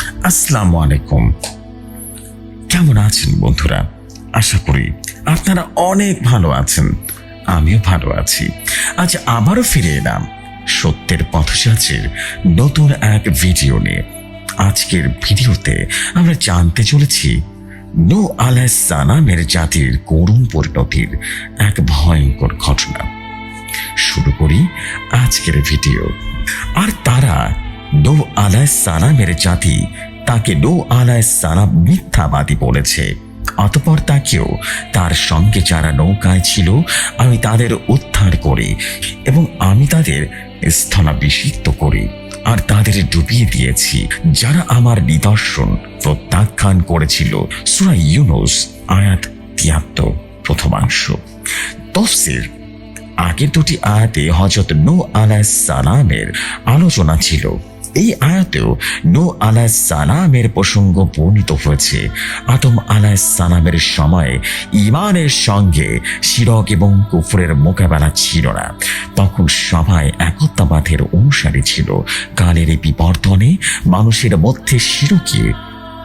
আসসালামু আলাইকুম। কেমন আছেন বন্ধুরা? আশা করি আপনারা অনেক ভালো আছেন। আমিও ভালো আছি। আজ আবারও ফিরে এলাম সত্যের পথসাচের নতুন এক ভিডিও নিয়ে। আজকের ভিডিওতে আমরা জানতে চলেছি, নো আলাহ সানামের জাতির করুণ পরিণতির এক ভয়ঙ্কর ঘটনা। শুরু করি আজকের ভিডিও। আর তারা নো আলাহ সালামের জাতি, তাকে নো আলাহ সালাম মিথ্যাবাদী বলেছে। অতপর তাকেও তার সঙ্গে যারা নৌকায় ছিল, আমি তাদের উদ্ধার করি এবং আমি তাদের স্থলাভিষিক্ত করি। আর তাদের ডুবিয়ে দিয়েছি, যারা আমার নিদর্শন প্রত্যাখ্যান করেছিল। সুরা ইউনুস, আয়াত তিয়াত্তর প্রথমাংশ তফসির, আগের দুটি আয়াতে হজরত নু আলাহ সালামের আলোচনা ছিল। এই আয়াতেও নু আলাহ সালামের প্রসঙ্গ বর্ণিত হয়েছে। আদম আলাহ সালামের সময়ে ইমানের সঙ্গে শিরক এবং কুফরের মোকাবেলা ছিল না। তখন সবাই একতাবাদের অনুসারী ছিল। কালের এই বিবর্তনে মানুষের মধ্যে শিরকের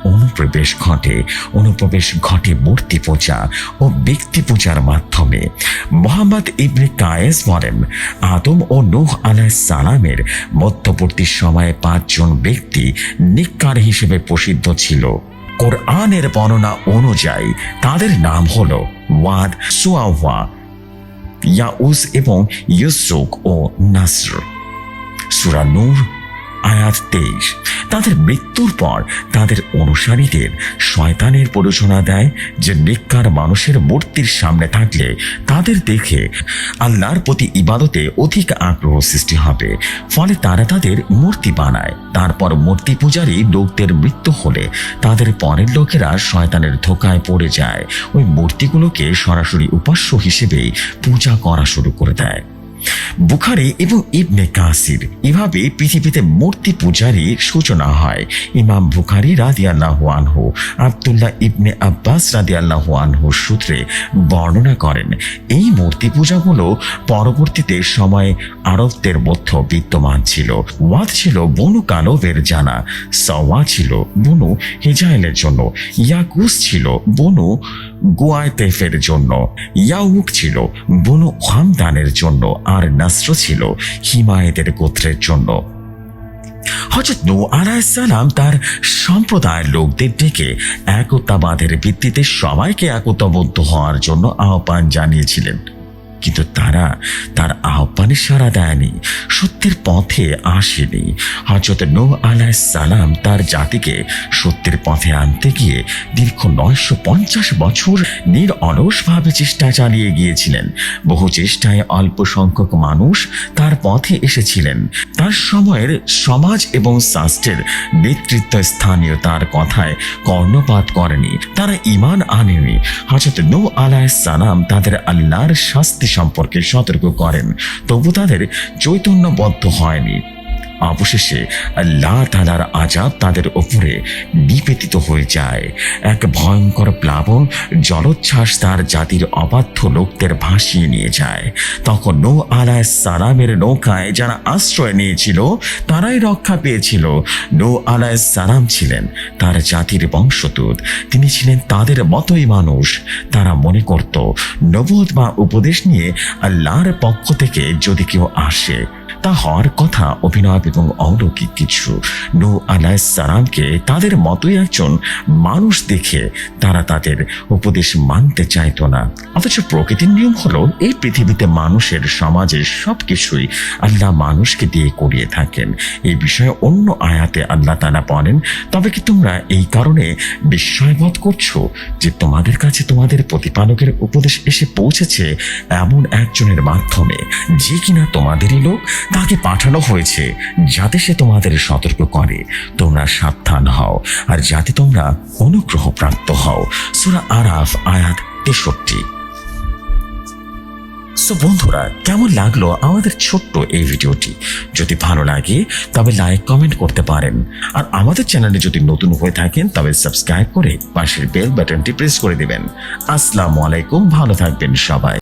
অনুপ্রবেশ ঘটে। অনুপ্রবেশ ঘটে মূর্তি পূজা ও ব্যক্তি পূজার মাধ্যমে। মোহাম্মদ ইবনে কায়েস বলেন, আদম ও নুহ আলাহ সালামের মধ্যবর্তী সময়ে পাঁচজন ব্যক্তি নিকার হিসেবে প্রসিদ্ধ ছিল। কোরআনের বর্ণনা অনুযায়ী তাদের নাম হলো ওয়াদ, সুয়াওয়া, ইয়াউস এবং ইউসুক ও নাসর। সুরা নূর, আয়াত তেইশ। তাদের মৃত্যুর পর তাদের অনুসারীদের শয়তানের প্ররোচনা দেয় যে নিকার মানুষের মূর্তির সামনে থাকলে তাদের দেখে আল্লাহর প্রতি ইবাদতে অধিক আগ্রহ সৃষ্টি হবে। ফলে তারা তাদের মূর্তি বানায়। তারপর মূর্তি পূজারী লোকদের মৃত্যু হলে তাদের পরের লোকেরা শয়তানের ধোকায় পড়ে যায়। ওই মূর্তিগুলোকে সরাসরি উপাস্য হিসেবেই পূজা করা শুরু করে দেয়। বুখারি এবং ইবনে কাসির এভাবে পৃথিবীতে মূর্তি পূজারই সূচনা হয়। ইমাম বুখারি রাদিয়াল্লাহ আনহু, আবদুল্লাহ ইবনে আব্বাস রাদিয়াল্লাহ আনহু সূত্রে বর্ণনা করেন, এই মূর্তি পূজাগুলো পরবর্তীতে সময়ে আরবদের মধ্যে বিদ্যমান ছিল। ওয়াদ ছিল বনু কালবের জানা সওয়া ছিল বনু হিজাইলের জন্য, ইয়াকুস ছিল বনু গুয়াতেফের জন্য। ইয়াউক ছিল, বনু হামদানের জন্য, আর নাসর ছিল, হিমায়েতের গোত্রের জন্য। হজরত নু আলাইসালাম তার সম্প্রদায়ের লোকদের ডেকে একতাবাদের ভিত্তিতে সবাইকে একতাবদ্ধ হওয়ার জন্য আহ্বান জানিয়েছিলেন। কিন্তু তারা তার আহ্বানে সাড়া দেয়নি, সত্যের পথে আসেনি। হজরত নৌ আলাহ সালাম তার জাতিকে সত্যের পথে আনতে গিয়ে দীর্ঘ নয়শো পঞ্চাশ বছর নির অলসভাবে চেষ্টা চালিয়ে গিয়েছিলেন। বহু চেষ্টায় অল্প সংখ্যক মানুষ তার পথে এসেছিলেন। তার সময়ের সমাজ এবং শাস্ত্রের নেতৃত্ব স্থানীয় তার কথায় কর্ণপাত করেনি, তারা ইমান আনেনি। হজরত নৌ আলাহ সালাম তাদের আল্লাহর শাস্তি সম্পর্কে সতর্ক করেন। তবু তাদের চৈতন্যবদ্ধ হয়নি। অবশেষে আল্লাহ তালার আজাব তাদের ওপরে নিবেদিত হয়ে যায়। এক ভয়ঙ্কর প্লাবন জলোচ্ছ্বাস তার জাতির অবাধ্য লোকদের ভাসিয়ে নিয়ে যায়। তখন নৌ আলায় সালামের নৌকায় যারা আশ্রয় নিয়েছিল, তারাই রক্ষা পেয়েছিল। নৌ আলায় সালাম ছিলেন তার জাতির বংশদূত। তিনি ছিলেন তাদের মতোই মানুষ। তারা মনে করত নবোধ বা উপদেশ নিয়ে আল্লাহর পক্ষ থেকে যদি কেউ আসে, তা হওয়ার কথা অভিনব এবং অলৌকিক কিছু। নু আলাহ সালামকে তাদের মতোই একজন মানুষ দেখে তারা তাদের উপদেশ মানতে চাইতো না। অথচ প্রকৃতির নিয়ম হলো, এই পৃথিবীতে মানুষের সমাজের সব কিছুই আল্লাহ মানুষকে দিয়ে করিয়ে থাকেন। এই বিষয়ে অন্য আয়াতে আল্লাহ তালা বলেন, তবে কি তোমরা এই কারণে বিস্ময়বোধ করছ যে তোমাদের কাছে তোমাদের প্রতিপালকের উপদেশ এসে পৌঁছেছে এমন একজনের মাধ্যমে? যে কিনা তোমাদেরই লোক তাকে পাঠানো হয়েছে যাতে সে তোমাদের সতর্ক করে। তোমরা সাবধান হও, আর যাতে তোমরা অনুগ্রহ প্রাপ্ত হও। সুরা আরাফ, আয়াত তেষট্টি। সো বন্ধুরা, কেমন লাগল আমাদের ছোট্ট এই ভিডিওটি? যদি ভালো লাগে, তবে লাইক, কমেন্ট করতে পারেন। আর আমাদের চ্যানেলে যদি নতুন হয়ে থাকেন, তবে সাবস্ক্রাইব করে পাশের বেল বাটনটি প্রেস করে দিবেন। আসসালামু আলাইকুম, ভালো থাকবেন সবাই।